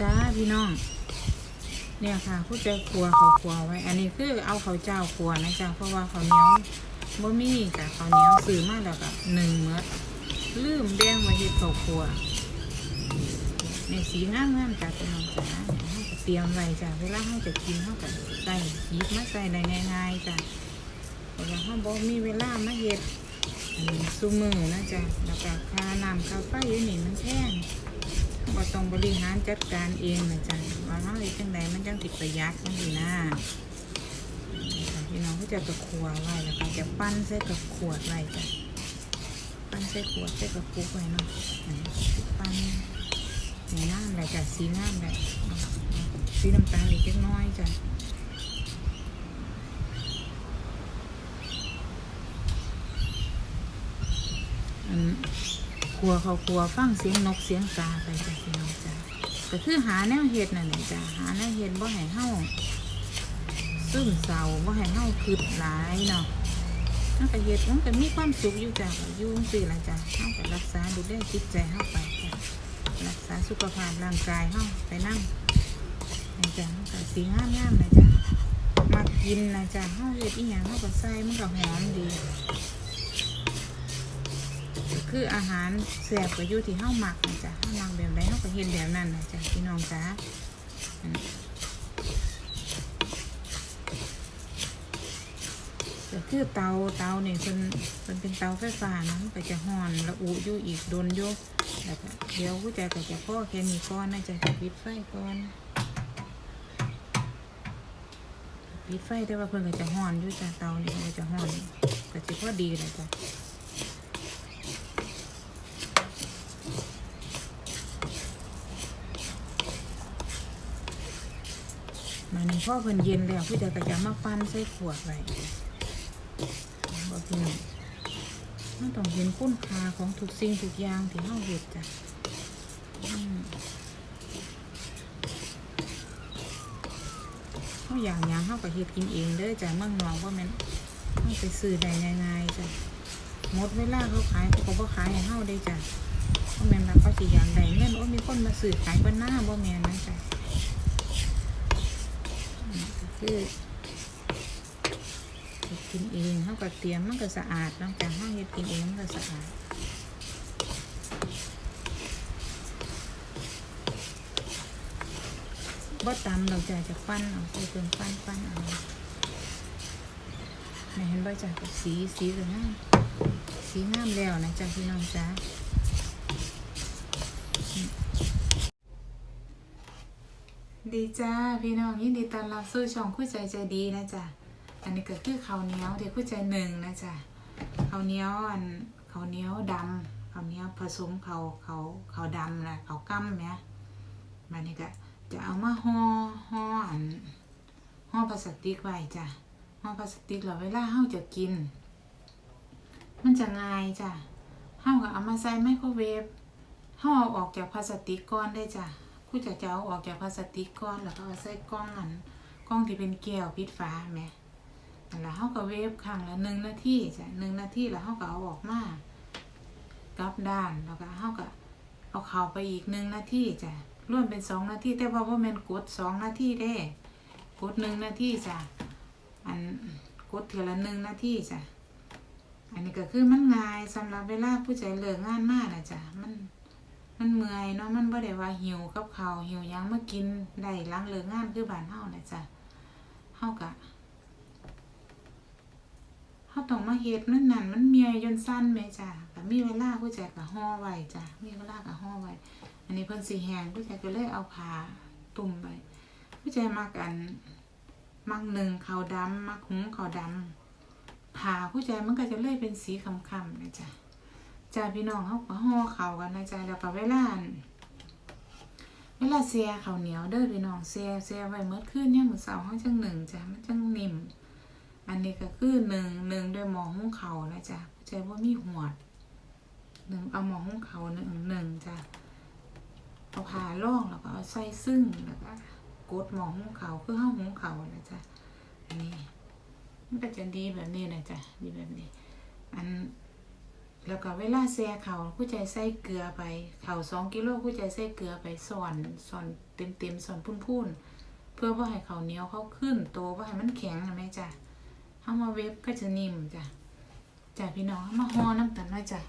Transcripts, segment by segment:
จ้าพี่น้อง เนี่ยค่ะผู้ใจครัวเขาครัวไว้ อันนี้คือเอาเขาเจ้าครัวนะจ๊ะเพราะว่าเขาเนี้ยบ่มีจ้ะเขาเนี้ยซื้อมาแล้วก็หนึ่งเมดลืมแดงไว้เฮ็ดเขาครัวในสีงามงามจ้ะพี่น้องจ้าเราก็เตรียมไว้จ้ะเวลาเราจะกินเราก็ใส่ยิบมาใส่ได้ง่ายๆจ้ะเว่าเราบ่มีเวลามาเฮ็ดอันนี้ซุมือนะจ๊ะแล้วก็ค่าน้ำค่าไฟอยู่นี่มันแพง ว่าต้องบริหารจัดการเองนะจ๊ะว่าเราเฮ็ดจังใดมันจังติดประหยัดจังดีนะจ้ะพี่น้องก็จะกระครัวไว้แล้วก็จะปั้นใส่กระขวดไว้จ้ะปั้นใส่ขวดใส่กระปุกไว้เนาะอันนี้ปั้นสีน้ำอะไรจ้ะสีน้ำอะไรสีน้ำตาลอีกเล็กน้อยจ้ะ อันครัวเขาครัวฟังเสียงนกเสียงกาไปจ้ะพี่น้องจ้ะก็คือหาแนวเห็ดนั่นแหละจ้ะหาแนวเห็ดบ่ให้เฮาซึมเศร้าบ่ให้เฮาคิดหลายเนาะมันก็เฮ็ดมันก็มีความสุขอยู่จ้ะอยู่จังซี่ละจ้ะเฮาก็รักษาดูแลจิตใจเฮาไปจ้ะรักษาสุขภาพร่างกายเฮาไปนำนี่จ้ะมันก็สีงามๆนะจ้ะมากินนะจ้ะเฮาเฮ็ดอีหยังเฮาก็ใส่มันก็หอมดี คืออาหารแซ่บก็อยู่ที่เฮามักนะจ๊ะเฮามักแบบใดเฮาก็เฮ็ดแบบนั้นนะจ๊ะพี่น้องจ๊ะก็คือเตาเตาเนี่ยเพิ่นเพิ่นเป็นเตาไฟฟ้านะมันก็จะฮ้อนระอุอยู่อีกโดนอยู่แล้วก็เดี๋ยวผู้ใจก็จะพ่อแค่นี้ก่อนนะจ๊ะปิดไฟก่อนปิดไฟแต่ว่าเพิ่นก็จะฮ้อนอยู่จ้ะเตาเนี่เพิ่นก็จะฮ้อนก็สิพอดีเลยจ้ะ มันพ่อเพิ่นเย็นแล้วผู้ใดก็จะมาปั้นใส่ขวดไว้บอกพี่น้องมันต้องเห็นคุณค่าของทุกสิ่งทุกอย่างที่เฮาเฮ็ดจ้ะเฮาอย่างยังเฮาก็เฮ็ดกินเองเด้อจ้ะเมืองนอกว่าแม่นเฮาไปซื้อได้ง่ายๆจ้ะหมดเวลาเขาขายเขาก็บ่ขายให้เฮาได้จ้ะบ่แม่นว่าเขาสิอยากได้เงินโอ้มีคนมาซื้อขายเพิ่นหน้าบ่แม่นนะจ้ะ คือกินเองเขาก็เตรียมมันก็สะอาดนอกจากเขาเฮ็ดกินเองมันก็สะอาดบ่ตำเราจะจะปั้นเอาใส่เครื่องปั้นปั้นเอาไหนเห็นบ่จ้ะกับสีสีก็งามสีงามแล้วนะจ้ะพี่น้องจ้า ดีจ้าพี่น้องยินดีต้อนรับสู่ช่องคู่ใจใจดีนะจ๊ะอันนี้ก็คือข้าวเหนียวที่คู่ใจหนึ่งนะจ๊ะข้าวเหนียวอันข้าวเหนียวดำข้าวเหนียวผสมข้าวข้าวข้าวดำนะข้าวกั้มเนี่ยมันนี่ก็จะเอามาห่อห่ออันห่อพลาสติกไว้จ้ะห่อพลาสติกแล้วเวลาเฮาจะกิน มันจะง่ายจ้ะเฮาก็เอามาใส่ไมโครเวฟเฮาเอาออกจากพลาสติกก่อนได้จ้ะ ผู้จะจะเอาออกจากพลาสติกก่อนแล้วก็เอาใส่กล่องอันกล่องที่เป็นแก้วปิดฝาแหม่แล้วเขาก็เวฟครั้งละหนึ่งนาทีจ้ะหนึ่งนาทีแล้วเขาก็เอาออกมากลับด้านแล้วก็เขาก็เอาเข้าไปอีกหนึ่งนาทีจ้ะรวมเป็นสองนาทีแต่ว่าว่าแมันกดสองนาทีเด้กดหนึ่งนาทีจ้ะอันกดเทีละหนึ่งนาทีจ้ะอันนี้ก็คือมันง่ายสำหรับเวลาผู้ใจเลิกงานมากนะจ้ะมัน มันเมื่อยเนาะมันบ่ได้ว่าหิวกับข้าวหิวยังมากินได้ล้างเลิกงานคือบ้านเฮานะจ้ะเฮากะเฮาต้องมาเฮ็ดนั่นนั่นมันเมียจนสั้นแม่จ้ะก็มีเวลาผู้ใจก็ห่อไว้จ้ะมีเวลาก็ห่อไว้อันนี้เพิ่นสิแห้งผู้ใจก็เลยเอาผ้าตุ่มไว้ผู้ใจมักอันมักหนึ่งข้าวดำมักหุงข้าวดำผ้าผู้ใจมันก็จะเลยเป็นสีคำๆนะจ้ะ จ้าพี่น้องเขาก็ห่อเขากันนะจ้าแล้วก็เวลาเวลาเสียข้าวเหนียวเด้อพี่น้องเสียเสียไว้เมื่อคืนเนี่ยมือเช้าเขาจังหนึ่งจ้ะมันจังนิ่มอันนี้ก็คือหนึ่งหนึ่งด้วยหมอหุงข้านะจ้ะใจว่ามีหวดหนึ่งเอาหมอหุงข้าหนึ่งหนึ่งจ้ะเอาผ่าล่องแล้วก็เอาใส่ซึ่งแล้วก็กดหมอหุงข้าวคือเฮาหุงข้านะจ้ะอันนี้มันก็จะดีแบบนี้นะจ้ะดีแบบนี้ อัน แล้วก็เวลาแซ่เขาผู้ใจใส่เกลือไป เขาสองกิโลผู้ใจใส่เกลือไปส่อนส่อนเต็มเต็มส่อนพุ่นๆเพื่อว่าให้เขาเนี้ยวเขาขึ้นโตว่าให้มันแข็งนะแม่จ้ะเอามาเวฟก็จะนิ่มจ้ะจ้ะพี่น้องเอามาห่อน้ำตาลหน่อยจ้ะ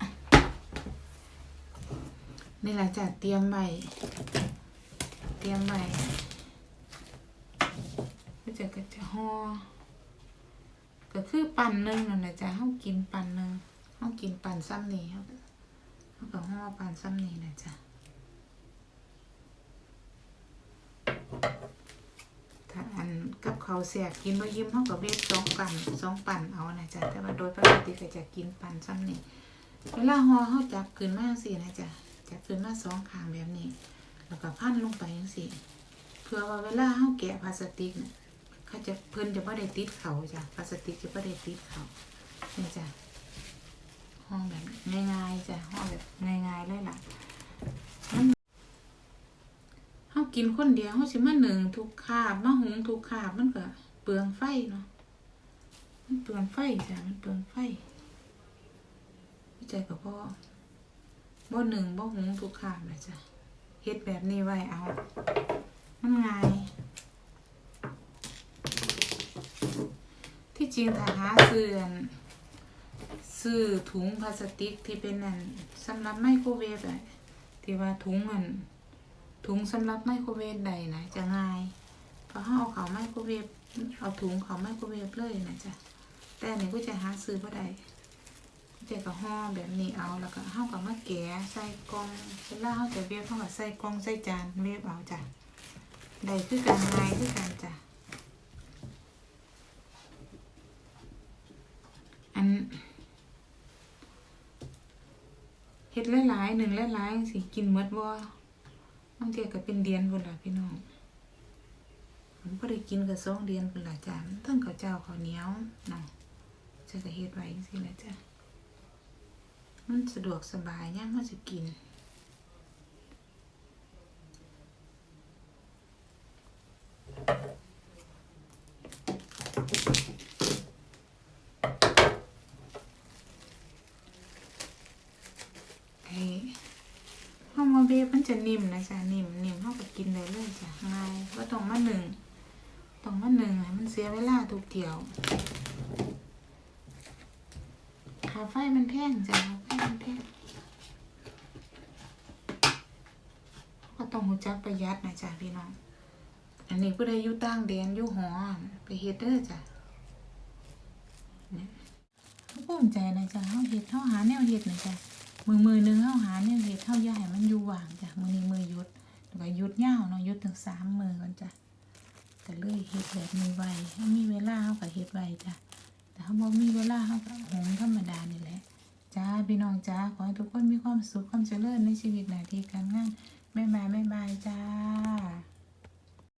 อะนี่แหละจ้ะเตรียมไว้เตรียมไว้ก็จะก็จะห่อ ก็คือปั่นหนึ่งนั่นแหละจ้ะเฮากินปั่นหนึ่งเฮากินปั่นซ้ำนี่เฮาเฮาก็ห่อปั่นซ้ำนี่นะจ้ะถ้าอันกับเขาวแสกกินบ่ยิ้มเฮาก็เวทสองปั่นสองปั่นเอานะจ้ะแต่ว่าโดยปกติก็จะกินปั่นซ้ำนี่เวลาห่อเฮาจับขึ้นมาจังซี่นะจ้ะจับขึ้นมาสองข้างแบบนี้ แล้วก็พันลงไปจังซี่เพื่อว่าเวลาเฮาแกะพลาสติกน่ะ เขาจะเพิ่นจะไม่ได้ติดเขาจ้ะพลาสติกจะไม่ได้ติดเขานี่จ้ะห้องแบบง่ายๆจ้ะห้องแบบง่ายๆเลยล่ะมันเฮากินคนเดียวเฮาสิมาหนึ่งทุกคาบมาหุงทุกคาบมันก็เปลืองไฟเนาะมันเปลืองไฟจ้ะมันเปลืองไฟเข้าใจกับพ่อบ่หนึ่งบ่หุงทุกคาบเลยจ้ะเฮ็ดแบบนี้ไว้เอามันง่าย ที่จริงถ้าหาซื้อซื้อถุงพลาสติกที่เป็นอันสำหรับไมโครเวฟอะที่ว่าถุงอันถุงสำหรับไมโครเวฟใดนะจะง่ายเพราะเขาเอาเขาไมโครเวฟเอาถุงเขาไมโครเวฟเลยนะจ๊ะแต่นนี้ก็จะหาซื้อบ่ได้ก็จะก็ห่อแบบนี้เอาแล้วก็เฮาก็มาแกะใส่กล่องเวลาเฮาจะเวฟเฮาก็ใส่กล่องใส่จานเวฟเอาจ้ะได้คือกันง่ายคือกันจ้ะ อันเฮ็ดหลายๆหนึ่งหลายๆสิกินมดบ่บางเทีก็เป็นเดือนพุ่นล่ะพี่น้องผมบ่ได้กินก็สองเดือนพุ่นล่ะจ้ะมันทั้งข้าวเจ้าข้าวเหนียวน้องจะก็เฮ็ดไว้จังซี่ล่ะจ้ะมันสะดวกสบายยามเฮาสิกิน ไอ้ มาเบฟมันจะนิ่มนะจ๊ะนิ่มนิ่มเท่ากับกินได้เลยจ้ะง่ายว่าต้องมาหนึ่งต้องมาหนึ่งให้มันเสียเวลาทุกเที่ยวคาไฟมันแพงจ้ะคาไฟมันแพงก็ต้องหูจักประหยัดนะจ๊ะพี่น้อง อันนี้ผู้ใดอยู่ต่างแดนอยู่หอไปเฮ็ดเด้อจ้ะเนี่ยภูมิใจนะจ๊ะเฮาเฮ็ดเฮาหาแนวเฮ็ดนะจ๊ะ มือมือหนึงเฮาหาเนี่ยเฮ็ดเฮาอย่าให้มันอยู่ว่างจ้ะมือนี้มือยุดแล้วก็หยุดยาเนาะหยุดถึงสามมือก่อนจ้ะก็เลยเฮ็ดแบบนี้ไว้ามีเวลาเฮาก็เฮ็ดไวจ้ะแต่เฮาบ่มีเวลาเฮาก็หงธรรมดานี่แหละจ้าพี่น้องจ้าขอให้ทุกคนมีความสุขความเจริญในชีวิตหน้าที่การงานบ๊ายบายบ๊ายบายจ้า